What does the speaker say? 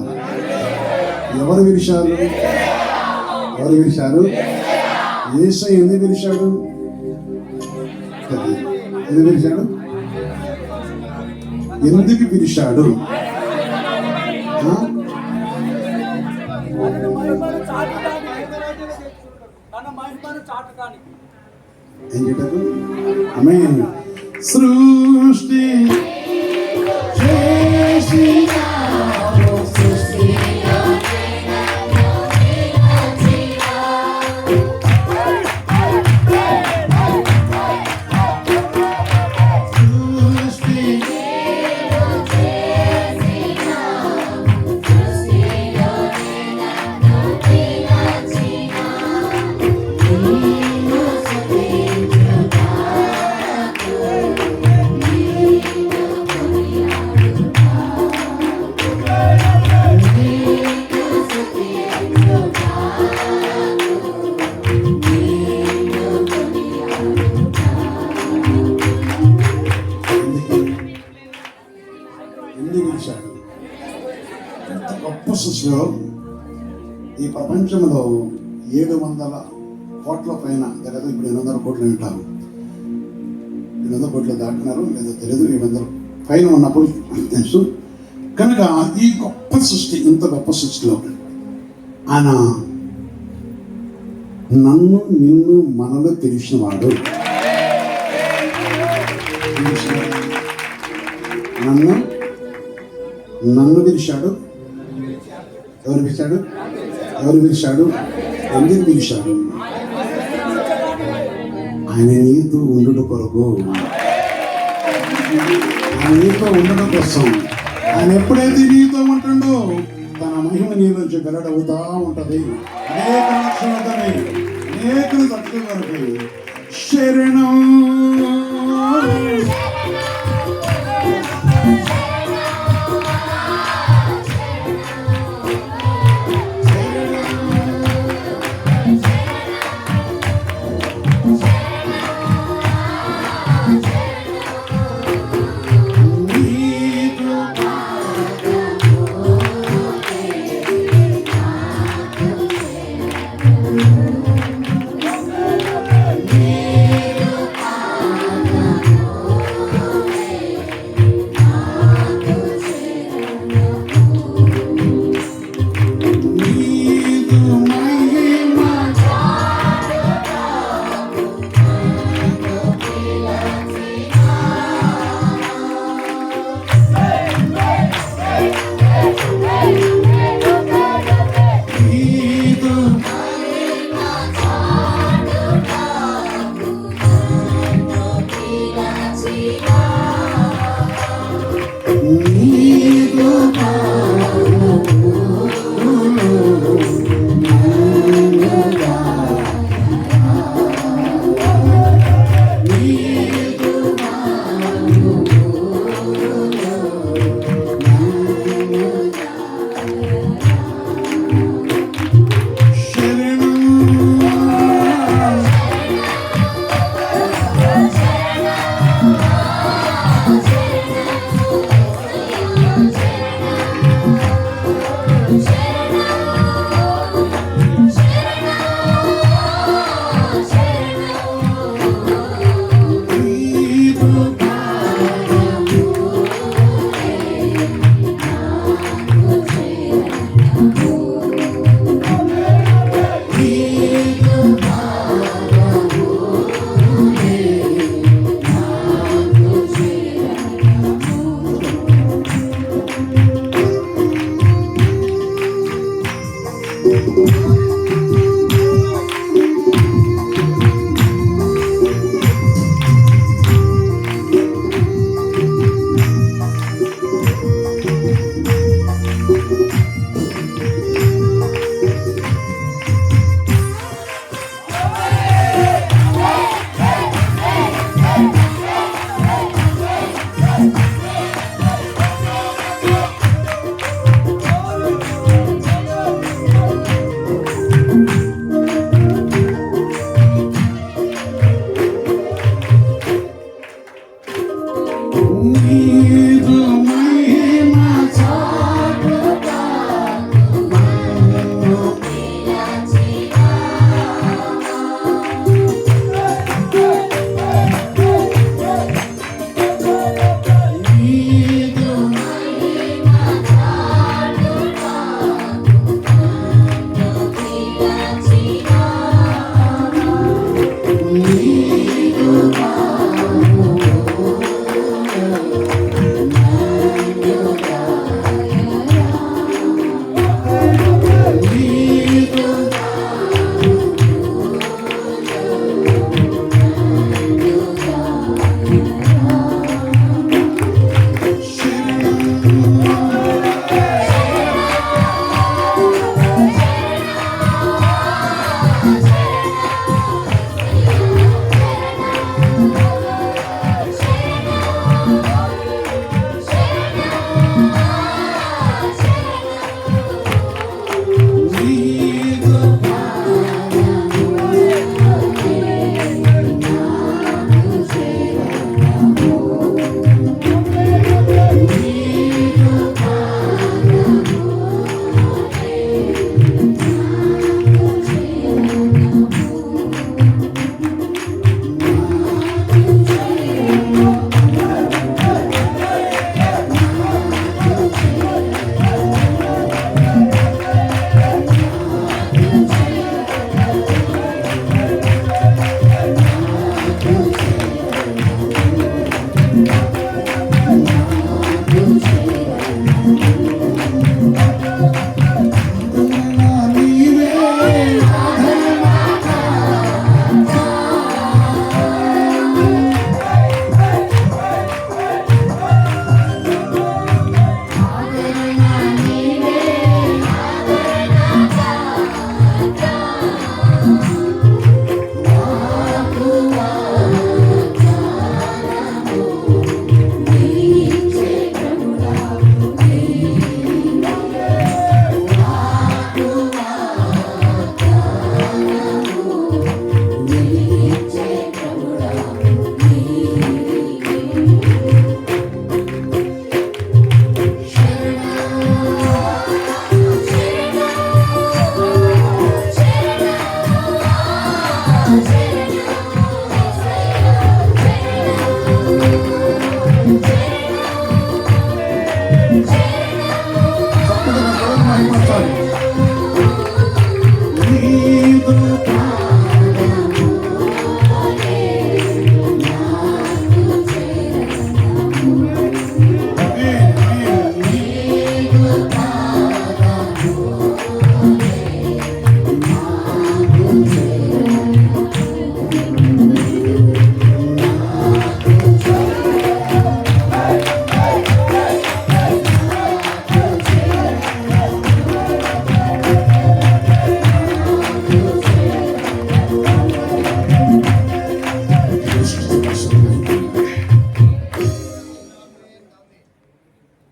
చెప్పాలి ఎవరు పిలిచారు ఎవరు పిలిచారు ఏసై ఎందుకు పిలిచాడు అది. ఎందుకు పిలిచాడు ఎందుకు పిలిచాడు ఏం చెప్పారు? ఆమె సృష్టి చేసి దాటినారు లేదో తెలియదు ఏడు పైన ఉన్నప్పుడు తెలుసు. కనుక ఈ గొప్ప సృష్టి ఇంత గొప్ప సృష్టిలో ఆయన నన్ను నిన్ను మనలో తెలిసినవాడు. తెలిసినవాడు. నన్ను నన్ను పిలిచాడు. ఎవరు పిలిచాడు? ఎవరు పిలిచాడు? ఎందుకు పిలిచాడు ఆయన నీతో ఉండుట కొరకు. ఆయన నీతో ఉండడం కోసం. ఆయన ఎప్పుడైతే నీతో ఉంటుండో తన మహిమ నీలోంచి వెల్లడవుతా ఉంటది. అనేక లక్షణతని అనేక తక్కువ వరకు శరణం.